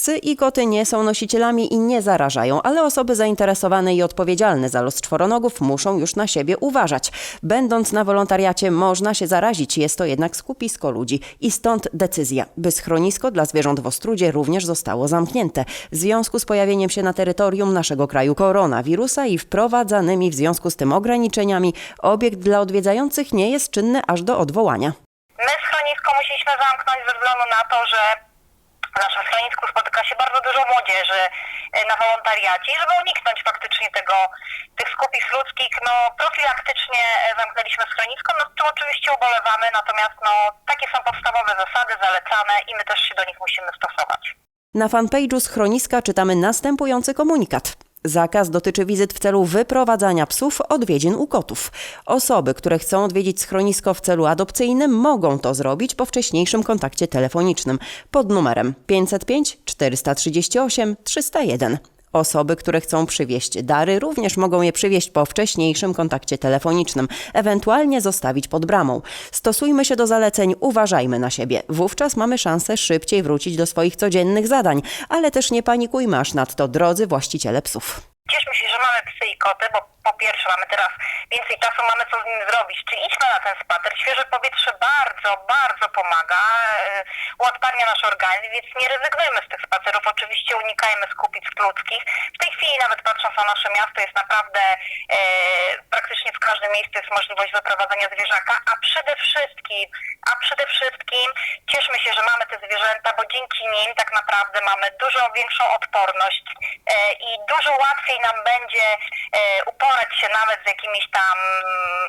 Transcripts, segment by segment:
Psy i koty nie są nosicielami i nie zarażają, ale osoby zainteresowane i odpowiedzialne za los czworonogów muszą już na siebie uważać. Będąc na wolontariacie można się zarazić, jest to jednak skupisko ludzi i stąd decyzja, by schronisko dla zwierząt w Ostrudzie również zostało zamknięte w związku z pojawieniem się na terytorium naszego kraju koronawirusa i wprowadzanymi w związku z tym ograniczeniami obiekt dla odwiedzających nie jest czynny aż do odwołania. My schronisko musieliśmy zamknąć ze względu na to, że w naszym schronisku spotyka się bardzo dużo młodzieży e, na wolontariacie i żeby uniknąć faktycznie tego, tych skupisk ludzkich, no profilaktycznie e, zamknęliśmy schronisko, no z czym oczywiście ubolewamy, natomiast no takie są podstawowe zasady zalecane i my też się do nich musimy stosować. Na fanpage'u schroniska czytamy następujący komunikat. Zakaz dotyczy wizyt w celu wyprowadzania psów, odwiedzin u kotów. Osoby, które chcą odwiedzić schronisko w celu adopcyjnym, mogą to zrobić po wcześniejszym kontakcie telefonicznym pod numerem 505 438 301. Osoby, które chcą przywieźć dary, również mogą je przywieźć po wcześniejszym kontakcie telefonicznym, ewentualnie zostawić pod bramą. Stosujmy się do zaleceń, uważajmy na siebie. Wówczas mamy szansę szybciej wrócić do swoich codziennych zadań, ale też nie panikujmy aż nadto, drodzy właściciele psów. Cieszmy się, że mamy koty, bo po pierwsze mamy teraz więcej czasu, mamy co z nimi zrobić, czyli idźmy na ten spacer. Świeże powietrze bardzo, bardzo pomaga, yy, uodparnia nasz organizm, więc nie rezygnujmy z tych spacerów. Oczywiście unikajmy skupisk ludzkich. W tej chwili nawet na nasze miasto jest naprawdę yy, praktycznie w każdym miejscu jest możliwość wyprowadzenia zwierzaka, a przede wszystkim, a przede wszystkim cieszmy się, że mamy te zwierzęta, bo dzięki nim tak naprawdę mamy dużo większą odporność yy, i dużo łatwiej nam będzie yy, uporać się nawet z jakimiś tam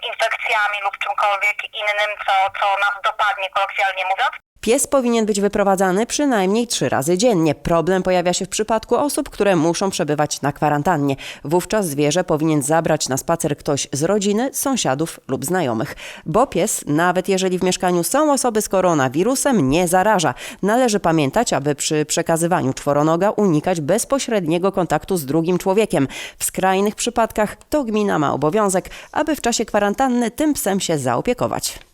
infekcjami lub czymkolwiek innym, co, co nas dopadnie, kolokwialnie mówiąc. Pies powinien być wyprowadzany przynajmniej trzy razy dziennie. Problem pojawia się w przypadku osób, które muszą przebywać na kwarantannie. Wówczas zwierzę powinien zabrać na spacer ktoś z rodziny, sąsiadów lub znajomych. Bo pies, nawet jeżeli w mieszkaniu są osoby z koronawirusem, nie zaraża. Należy pamiętać, aby przy przekazywaniu czworonoga unikać bezpośredniego kontaktu z drugim człowiekiem. W skrajnych przypadkach to gmina ma obowiązek, aby w czasie kwarantanny tym psem się zaopiekować.